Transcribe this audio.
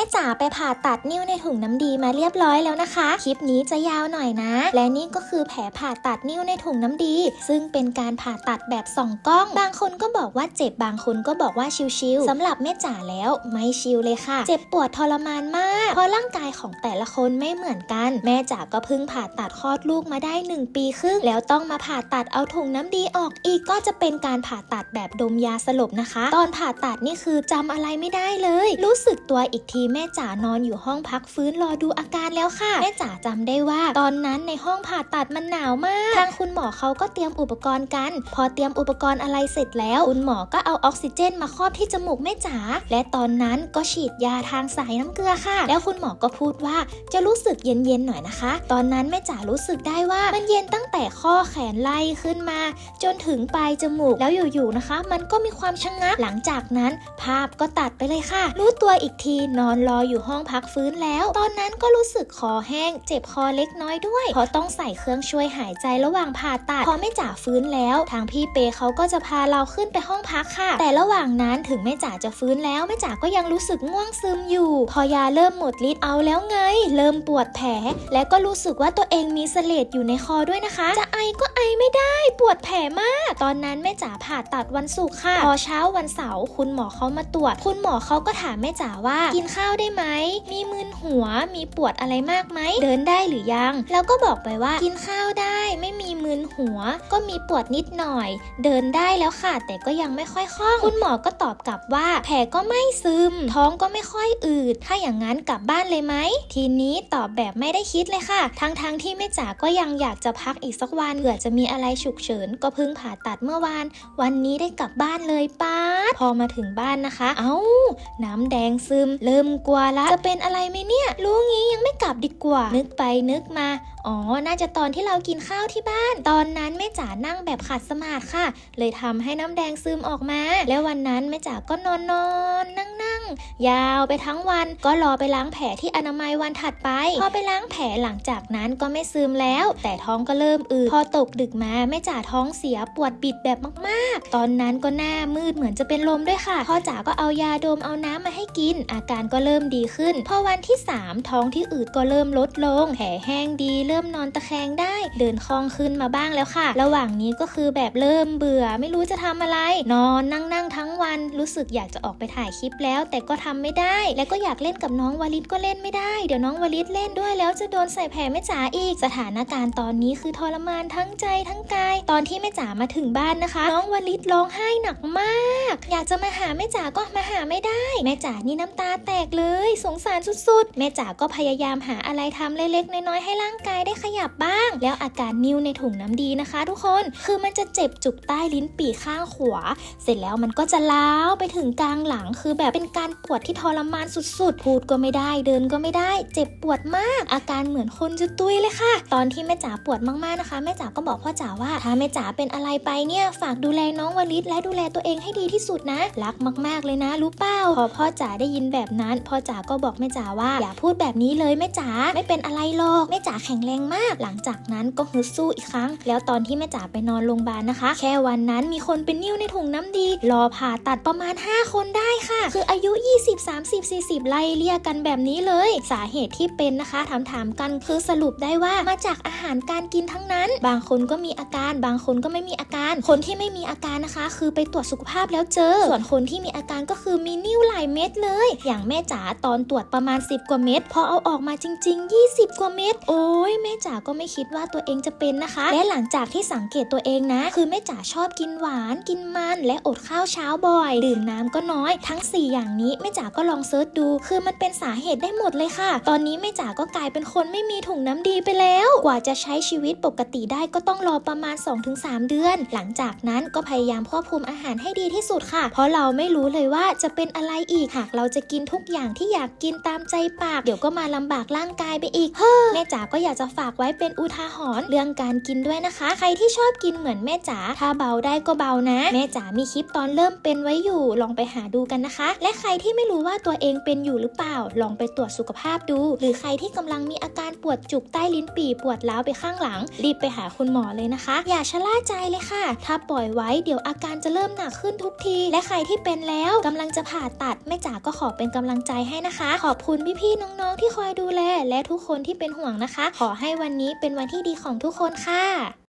ม่จ๋าไปผ่าตัดนิ้วในถุงน้ำดีมาเรียบร้อยแล้วนะคะ คลิปนี้จะยาวหน่อยนะ และนี่ก็คือแผลผ่าตัดนิ้วในถุงน้ำดี ซึ่งเป็นการผ่าตัดแบบส่องกล้อง บางคนก็บอกว่าเจ็บบางคนก็บอกว่าชิวๆสำหรับแม่จ๋าแล้วไม่ชิวเลยค่ะ เจ็บปวดทรมานมากเพราะร่างกายของแต่ละคนไม่เหมือนกัน แม่จ๋าก็เพิ่งผ่าตัดคลอดลูกมาได้ 1 ปีครึ่งแล้วต้องมาผ่าตัดเอาถุงน้ำดีออกอีกก็จะเป็นการผ่าตัดแบบดมยาสลบนะคะ ตอนผ่าตัดนี่คือจำอะไรไม่ได้เลย รู้สึกตัวอีกทีแม่จ๋านอนอยู่ห้องพักฟื้นรอดูอาการแล้วค่ะ แม่จ๋าจำได้ว่าตอนนั้นในห้องผ่าตัดมันหนาวมาก ทางคุณหมอเขาก็เตรียมอุปกรณ์กัน พอเตรียมอุปกรณ์อะไรเสร็จแล้ว คุณหมอก็เอาออกซิเจนมาครอบที่จมูกแม่จ๋าและตอนนั้นก็ฉีดยาทางสายน้ำเกลือค่ะ แล้วคุณหมอก็พูดว่าจะรู้สึกเย็นๆหน่อยนะคะ ตอนนั้นแม่จ๋ารู้สึกได้ว่ามันเย็นตั้งแต่ข้อแขนไล่ขึ้นมา จนถึงปลายจมูกแล้วอยู่ๆนะคะ มันก็มีความชะงักหลังจากนั้น ภาพก็ตัดไปเลยค่ะ รู้ตัวอีกทีนอนรออยู่ห้องพักฟื้นแล้ว ตอนนั้นก็รู้สึกคอแห้ง เจ็บคอเล็กน้อยด้วยเพราะต้องใส่เครื่องช่วยหายใจระหว่างผ่าตัดพอแม่จ๋าฟื้นแล้ว ทางพี่เปเขาก็จะพาเราขึ้นไปห้องพักค่ะ แต่ระหว่างนั้นถึงแม่จ๋าจะฟื้นแล้วแม่จ๋าก็ยังรู้สึกง่วงซึมอยู่ พอยาเริ่มหมดฤทธิ์เอาแล้วไง เริ่มปวดแผล และก็รู้สึกว่าตัวเองมีเสลดอยู่ในคอด้วยนะคะ จะไอก็ไอไม่ได้ปวดแผลมาก ตอนนั้นแม่จ๋าผ่าตัดวันศุกร์ค่ะ พอเช้าวันเสาร์คุณหมอเขามาตรวจ คุณหมอเขาก็ถามแม่จ๋าว่ากินข้าวได้ไหม มีมึนหัว มีปวดอะไรมากไหม เดินได้หรือยัง แล้วก็บอกไปว่ากินข้าวได้ ไม่มีมึนหัว ก็มีปวดนิดหน่อย เดินได้แล้วค่ะ แต่ก็ยังไม่ค่อยคล่อง คุณหมอก็ตอบกลับว่า แผลก็ไม่ซึม ท้องก็ไม่ค่อยอืด ถ้าอย่างนั้นกลับบ้านเลยไหม ทีนี้ตอบแบบไม่ได้คิดเลยค่ะ ทั้งๆทที่แม่จ๋าก็ยังอยากจะพักอีกสักวันเผื่อจะมีอะไรฉุกเฉิน ก็เพิ่งผ่าตัดเมื่อวาน วันนี้ได้กลับบ้านเลยป้าพอมาถึงบ้านนะคะ เอ้า น้ำแดงซึม เริ่มกลัวละจะเป็นอะไรไหมเนี่ย รู้งี้ยังไม่กลับดีกว่า นึกไปนึกมา อ๋อ น่าจะตอนที่เรากินข้าวที่บ้าน ตอนนั้นแม่จ๋านั่งแบบขัดสมาธิค่ะ เลยทำให้น้ำแดงซึมออกมา แล้ววันนั้นแม่จ๋าก็นอนนอนนั่งนั่งยาวไปทั้งวัน ก็รอไปล้างแผลที่อนามัยวันถัดไป พอไปล้างแผลหลังจากนั้นก็ไม่ซึมแล้ว แต่ท้องก็เริ่มอืด พอตกดึกมาแม่จ๋าท้องเสียปวดบิดแบบมาก ๆ ตอนนั้นก็หน้ามืดเหมือนจะเป็นลมด้วยค่ะ พ่อจ๋าก็เอายาดมเอาน้ำมาให้กิน อาการก็เริ่มดีขึ้น พอวันที่ 3 ท้องที่อืดก็เริ่มลดลง แผลแห้งดี เริ่มนอนตะแคงได้ เดินคล่องขึ้นมาบ้างแล้วค่ะ ระหว่างนี้ก็คือแบบเริ่มเบื่อ ไม่รู้จะทำอะไร นอนนั่งนั่งทั้งวัน รู้สึกอยากจะออกไปถ่ายคลิปแล้ว แต่ก็ทำไม่ได้ และก็อยากเล่นกับน้องวาลิตก็เล่นไม่ได้ เดี๋ยวน้องวาลิตเล่นด้วยแล้วจะโดนใส่แผลแม่จ๋าอีก สถานการณ์ตอนนี้คือทรมานทั้งใจทั้งกาย ตอนที่แม่จ๋ามาถึงบ้านนะคะ น้องวาลิตร้องไห้หนักมาก อยากจะมาหาแม่จ๋าก็มาหาไม่ได้ แม่จ๋านี่น้ำตาแตกเลยสงสารสุดๆ แม่จ๋าก็พยายามหาอะไรทำเล็กๆ น้อยๆ ให้ร่างกายได้ขยับบ้าง แล้วอาการนิ้วในถุงน้ำดีนะคะ ทุกคน คือมันจะเจ็บจุกใต้ลิ้นปี่ข้างขวา เสร็จแล้วมันก็จะล้าวไปถึงกลางหลัง คือแบบเป็นการปวดที่ทรมานสุดๆ พูดก็ไม่ได้ เดินก็ไม่ได้ เจ็บปวดมาก อาการเหมือนคนจะตุยเลยค่ะ ตอนที่แม่จ๋าปวดมากๆนะคะ แม่จ๋าก็บอกพ่อจ๋าว่า ถ้าแม่จ๋าเป็นอะไรไปเนี่ย ฝากดูแลน้องวลิตและดูแลตัวเองให้ดีที่สุดนะ รักมาก ๆ เลยนะ รู้เปล่า พอพ่อจ๋าได้ยินแบบนั้นพ่อจ๋าก็บอกแม่จ๋าว่าอย่าพูดแบบนี้เลยแม่จ๋าไม่เป็นอะไรหรอกแม่จ๋าแข็งแรงมาก หลังจากนั้นก็ฮึดสู้อีกครั้ง แล้วตอนที่แม่จ๋าไปนอนโรงพยาบาลนะคะ แค่วันนั้นมีคนเป็นนิ้วในถุงน้ำดี รอผ่าตัดประมาณ 5 คนได้ค่ะ คืออายุ 20 30 40 ไล่เลี่ยกันแบบนี้เลย สาเหตุที่เป็นนะคะถามถามๆกันคือสรุปได้ว่ามาจากอาหารการกินทั้งนั้น บางคนก็มีอาการบางคนก็ไม่มีอาการ คนที่ไม่มีอาการนะคะ คือไปตรวจสุขภาพแล้วเจอ ส่วนคนที่มีอาการก็คือมีนิ้วหลายเม็ดเลย อย่างแม่จ๋าตอนตรวจประมาณ 10 กว่าเม็ดพอเอาออกมาจริง ๆ 20 กว่าเม็ดโอ้ยแม่จ๋าก็ไม่คิดว่าตัวเองจะเป็นนะคะ และหลังจากที่สังเกตตัวเองนะ คือแม่จ๋าชอบกินหวาน กินมัน และอดข้าวเช้าบ่อย ดื่มน้ำก็น้อยทั้ง 4 อย่างนี้แม่จ๋าก็ลองเซิร์ชดู คือมันเป็นสาเหตุได้หมดเลยค่ะ ตอนนี้แม่จ๋าก็กลายเป็นคนไม่มีถุงน้ำดีไปแล้ว กว่าจะใช้ชีวิตปกติได้ก็ต้องรอประมาณ 2-3 เดือน หลังจากนั้นก็พยายามควบคุมอาหารให้ดีที่สุดค่ะ เพราะเราไม่รู้เลยว่าจะเป็นอะไรอีกหากเราจะกินทุกอย่างที่อยากกินตามใจปาก เดี๋ยวก็มาลำบากร่างกายไปอีก เฮ้อแม่จ๋าก็อยากจะฝากไว้เป็นอุทาหรณ์เรื่องการกินด้วยนะคะ ใครที่ชอบกินเหมือนแม่จ๋าถ้าเบาได้ก็เบานะ แม่จ๋ามีคลิปตอนเริ่มเป็นไว้อยู่ลองไปหาดูกันนะคะ และใครที่ไม่รู้ว่าตัวเองเป็นอยู่หรือเปล่า ลองไปตรวจสุขภาพดู หรือใครที่กำลังมีอาการปวดจุกใต้ลิ้นปี่ปวดร้าวไปข้างหลัง รีบไปหาคุณหมอเลยนะคะ อย่าชะล่าใจเลยค่ะ ถ้าปล่อยไว้เดี๋ยวอาการจะเริ่มหนักขึ้นทุกที และใครที่เป็นแล้วกำลังจะผ่าตัดแม่จ๋าก็ขอเป็นกำลังใจให้นะคะ ขอบคุณพี่ๆน้องๆที่คอยดูแล และทุกคนที่เป็นห่วงนะคะ ขอให้วันนี้เป็นวันที่ดีของทุกคนค่ะ